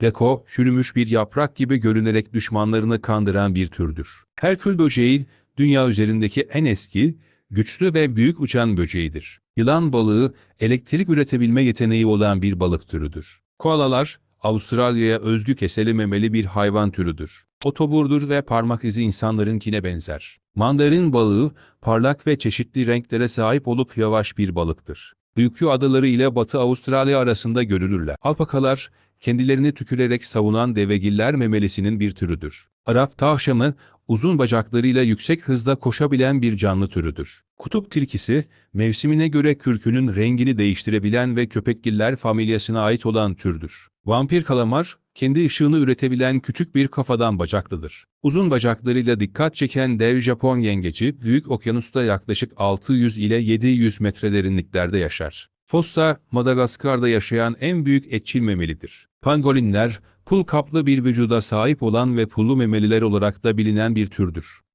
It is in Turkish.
Deko, çürümüş bir yaprak gibi görünerek düşmanlarını kandıran bir türdür. Herkül böceği, dünya üzerindeki en eski, güçlü ve büyük uçan böceğidir. Yılan balığı, elektrik üretebilme yeteneği olan bir balık türüdür. Koalalar, Avustralya'ya özgü keseli memeli bir hayvan türüdür. Otoburdur ve parmak izi insanlarınkine benzer. Mandarin balığı, parlak ve çeşitli renklere sahip olup yavaş bir balıktır. Büyükü adaları ile Batı Avustralya arasında görülürler. Alpakalar, kendilerini tükürerek savunan devegiller memelisinin bir türüdür. Arap tavşanı, uzun bacaklarıyla yüksek hızda koşabilen bir canlı türüdür. Kutup tilkisi, mevsimine göre kürkünün rengini değiştirebilen ve köpekgiller familyasına ait olan türdür. Vampir kalamar, kendi ışığını üretebilen küçük bir kafadan bacaklıdır. Uzun bacaklarıyla dikkat çeken dev Japon yengeci, büyük okyanusta yaklaşık 600 ile 700 metre derinliklerde yaşar. Fossa, Madagaskar'da yaşayan en büyük etçil memelidir. Pangolinler, pul kaplı bir vücuda sahip olan ve pullu memeliler olarak da bilinen bir türdür.